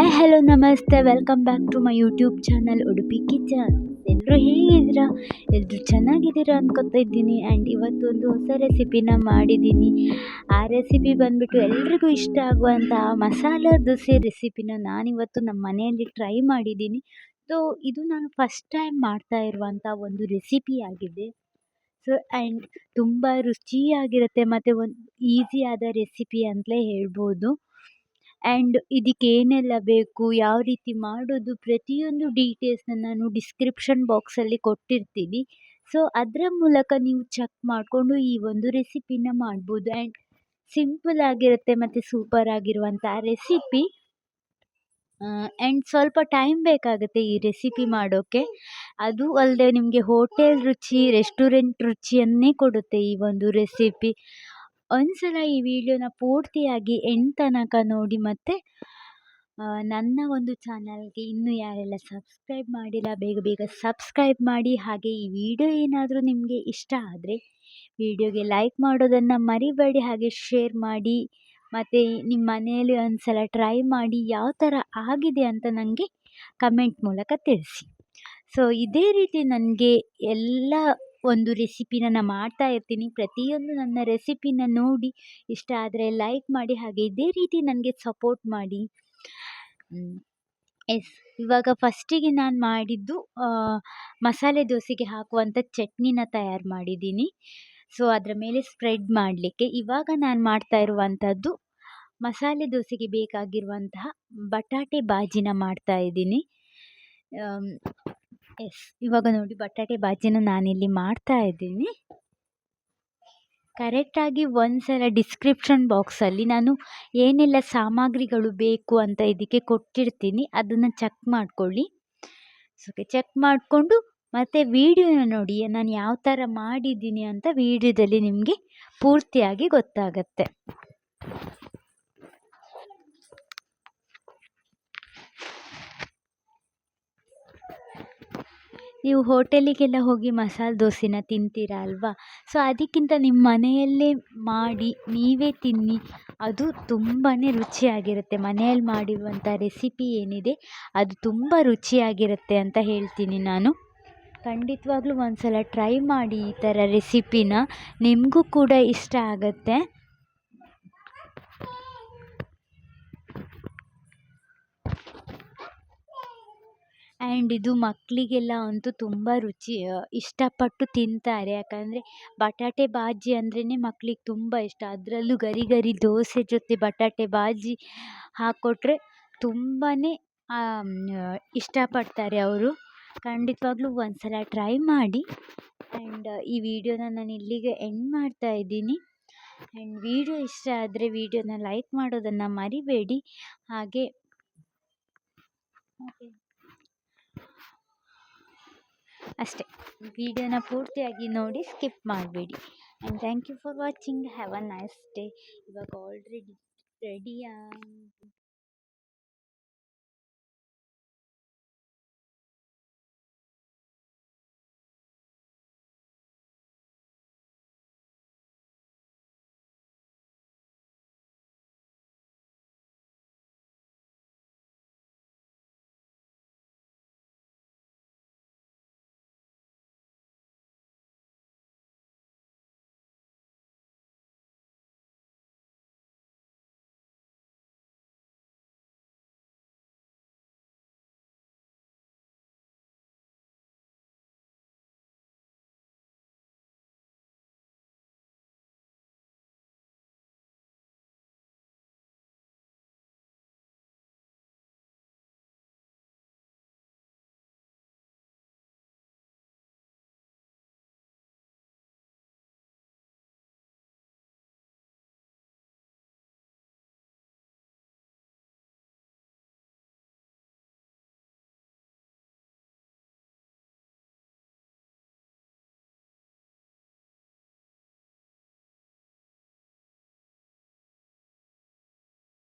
Hi hello namaste. Welcome back to my YouTube channel Udupi kitchen ಎಲ್ಲರೂ ಹೇಗಿದ್ದೀರಾ? ಎಲ್ಲರೂ ಚೆನ್ನಾಗಿದ್ದೀರಾ ಅನ್ಕೋತಾ ಇದ್ದೀನಿ. ಆ್ಯಂಡ್ ಇವತ್ತೊಂದು ಹೊಸ ರೆಸಿಪಿನ ಮಾಡಿದ್ದೀನಿ. ಆ ರೆಸಿಪಿ ಬಂದುಬಿಟ್ಟು ಎಲ್ರಿಗೂ ಇಷ್ಟ ಆಗುವಂಥ ಮಸಾಲ ದೋಸೆ ರೆಸಿಪಿನ ನಾನಿವತ್ತು ನಮ್ಮ ಮನೆಯಲ್ಲಿ ಟ್ರೈ ಮಾಡಿದ್ದೀನಿ. ಸೊ ಇದು ನಾನು ಫಸ್ಟ್ ಟೈಮ್ ಮಾಡ್ತಾ ಇರುವಂಥ ಒಂದು ರೆಸಿಪಿ ಆಗಿದೆ. ಸೊ ಆ್ಯಂಡ್ ತುಂಬ ರುಚಿಯಾಗಿರುತ್ತೆ ಮತ್ತು ಒಂದು ಈಸಿಯಾದ ರೆಸಿಪಿ ಅಂತಲೇ ಹೇಳ್ಬೋದು. ಆ್ಯಂಡ್ ಇದಕ್ಕೆ ಏನೆಲ್ಲ ಬೇಕು, ಯಾವ ರೀತಿ ಮಾಡೋದು ಪ್ರತಿಯೊಂದು ಡೀಟೇಲ್ಸ್ನ ನಾನು ಡಿಸ್ಕ್ರಿಪ್ಷನ್ ಬಾಕ್ಸಲ್ಲಿ ಕೊಟ್ಟಿರ್ತೀನಿ. ಸೊ ಅದರ ಮೂಲಕ ನೀವು ಚೆಕ್ ಮಾಡಿಕೊಂಡು ಈ ಒಂದು ರೆಸಿಪಿನ ಮಾಡ್ಬೋದು. ಆ್ಯಂಡ್ ಸಿಂಪಲ್ ಆಗಿರುತ್ತೆ ಮತ್ತು ಸೂಪರ್ ಆಗಿರುವಂಥ ರೆಸಿಪಿ ಆ್ಯಂಡ್ ಸ್ವಲ್ಪ ಟೈಮ್ ಬೇಕಾಗುತ್ತೆ ಈ ರೆಸಿಪಿ ಮಾಡೋಕ್ಕೆ ಅದು ಅಲ್ಲದೆ ನಿಮಗೆ ಹೋಟೆಲ್ ರುಚಿ ರೆಸ್ಟೋರೆಂಟ್ ರುಚಿಯನ್ನೇ ಕೊಡುತ್ತೆ ಈ ಒಂದು ರೆಸಿಪಿ ಒಂದು ಸಲ ಈ ವಿಡಿಯೋನ ಪೂರ್ತಿಯಾಗಿ ಎಂಡ್ ತನಕ ನೋಡಿ ಮತ್ತೆ ನನ್ನ ಒಂದು ಚಾನಲ್ಗೆ ಇನ್ನೂ ಯಾರೆಲ್ಲ ಸಬ್ಸ್ಕ್ರೈಬ್ ಮಾಡಿಲ್ಲ, ಬೇಗ ಬೇಗ ಸಬ್ಸ್ಕ್ರೈಬ್ ಮಾಡಿ. ಹಾಗೆ ಈ ವಿಡಿಯೋ ಏನಾದರೂ ನಿಮಗೆ ಇಷ್ಟ ಆದರೆ ವಿಡಿಯೋಗೆ ಲೈಕ್ ಮಾಡೋದನ್ನು ಮರಿಬೇಡಿ. ಹಾಗೆ ಶೇರ್ ಮಾಡಿ, ಮತ್ತು ನಿಮ್ಮ ಮನೆಯಲ್ಲಿ ಒಂದು ಸಲ ಟ್ರೈ ಮಾಡಿ ಯಾವ ಥರ ಆಗಿದೆ ಅಂತ ನನಗೆ ಕಮೆಂಟ್ ಮೂಲಕ ತಿಳಿಸಿ. ಸೊ, ಇದೇ ರೀತಿ ನನಗೆ ಎಲ್ಲ ಒಂದು ರೆಸಿಪಿನ ನಾನು ಮಾಡ್ತಾ ಇರ್ತೀನಿ. ಪ್ರತಿಯೊಂದು ನನ್ನ ರೆಸಿಪಿನ ನೋಡಿ, ಇಷ್ಟ ಆದರೆ ಲೈಕ್ ಮಾಡಿ, ಹಾಗೆ ಇದೇ ರೀತಿ ನನಗೆ ಸಪೋರ್ಟ್ ಮಾಡಿ. ಎಸ್ ಇವಾಗ ಫಸ್ಟಿಗೆ ನಾನು ಮಾಡಿದ್ದು ಮಸಾಲೆ ದೋಸೆಗೆ ಹಾಕುವಂಥ ಚಟ್ನಿನ ತಯಾರು ಮಾಡಿದ್ದೀನಿ. ಸೊ ಅದರ ಮೇಲೆ ಸ್ಪ್ರೆಡ್ ಮಾಡಲಿಕ್ಕೆ. ಇವಾಗ ನಾನು ಮಾಡ್ತಾ ಇರುವಂಥದ್ದು ಮಸಾಲೆ ದೋಸೆಗೆ ಬೇಕಾಗಿರುವಂತಹ ಬಟಾಟೆ ಬಾಜಿನ ಮಾಡ್ತಾ ಇದ್ದೀನಿ. ಎಸ್ ಇವಾಗ ನೋಡಿ ಬಟಾಟೆ ಬಾಜಿನ ನಾನಿಲ್ಲಿ ಮಾಡ್ತಾ ಇದ್ದೀನಿ. ಕರೆಕ್ಟಾಗಿ ಒಂದು ಸಲ ಡಿಸ್ಕ್ರಿಪ್ಷನ್ ಬಾಕ್ಸಲ್ಲಿ ನಾನು ಏನೆಲ್ಲ ಸಾಮಗ್ರಿಗಳು ಬೇಕು ಅಂತ ಇದಕ್ಕೆ ಕೊಟ್ಟಿರ್ತೀನಿ. ಅದನ್ನು ಚೆಕ್ ಮಾಡ್ಕೊಳ್ಳಿ. ಸೊ ಚೆಕ್ ಮಾಡಿಕೊಂಡು ಮತ್ತು ವೀಡಿಯೋನ ನೋಡಿ, ನಾನು ಯಾವ ಥರ ಮಾಡಿದ್ದೀನಿ ಅಂತ ವೀಡಿಯೋದಲ್ಲಿ ನಿಮಗೆ ಪೂರ್ತಿಯಾಗಿ ಗೊತ್ತಾಗತ್ತೆ. ನೀವು ಹೋಟೆಲಿಗೆಲ್ಲ ಹೋಗಿ ಮಸಾಲೆ ದೋಸೆನ ತಿಂತೀರ ಅಲ್ವಾ? ಸೊ ಅದಕ್ಕಿಂತ ನಿಮ್ಮ ಮನೆಯಲ್ಲೇ ಮಾಡಿ, ನೀವೇ ತಿನ್ನಿ, ಅದು ತುಂಬಾ ರುಚಿಯಾಗಿರುತ್ತೆ. ಮನೆಯಲ್ಲಿ ಮಾಡಿರುವಂಥ ರೆಸಿಪಿ ಏನಿದೆ, ಅದು ತುಂಬ ರುಚಿಯಾಗಿರುತ್ತೆ ಅಂತ ಹೇಳ್ತೀನಿ ನಾನು. ಖಂಡಿತವಾಗ್ಲೂ ಒಂದು ಸಲ ಟ್ರೈ ಮಾಡಿ ಈ ಥರ ರೆಸಿಪಿನ. ನಿಮಗೂ ಕೂಡ ಇಷ್ಟ ಆಗುತ್ತೆ. ಆ್ಯಂಡ್ ಇದು ಮಕ್ಕಳಿಗೆಲ್ಲ ಅಂತೂ ತುಂಬ ರುಚಿ ಇಷ್ಟಪಟ್ಟು ತಿಂತಾರೆ. ಯಾಕಂದರೆ ಬಟಾಟೆ ಬಾಜಿ ಅಂದ್ರೇ ಮಕ್ಳಿಗೆ ತುಂಬ ಇಷ್ಟ. ಅದರಲ್ಲೂ ಗರಿ ಗರಿ ದೋಸೆ ಜೊತೆ ಬಟಾಟೆ ಬಾಜಿ ಹಾಕ್ಕೊಟ್ರೆ ತುಂಬಾ ಇಷ್ಟಪಡ್ತಾರೆ ಅವರು. ಖಂಡಿತವಾಗ್ಲೂ ಒಂದು ಸಲ ಟ್ರೈ ಮಾಡಿ. ಆ್ಯಂಡ್ ಈ ವಿಡಿಯೋನ ನಾನು ಇಲ್ಲಿಗೆ ಎಂಡ್ ಮಾಡ್ತಾ ಇದ್ದೀನಿ. ಆ್ಯಂಡ್ ವಿಡಿಯೋ ಇಷ್ಟ ಆದರೆ ವಿಡಿಯೋನ ಲೈಕ್ ಮಾಡೋದನ್ನು ಮರಿಬೇಡಿ. ಹಾಗೆ ಓಕೆ ಅಷ್ಟೇ. ವಿಡಿಯೋನ ಪೂರ್ತಿಯಾಗಿ ನೋಡಿ ಸ್ಕಿಪ್ ಮಾಡಬೇಡಿ. And thank you for watching have a nice day ಇವಾಗ ಆಲ್ರೆಡಿ ರೆಡಿಯಾ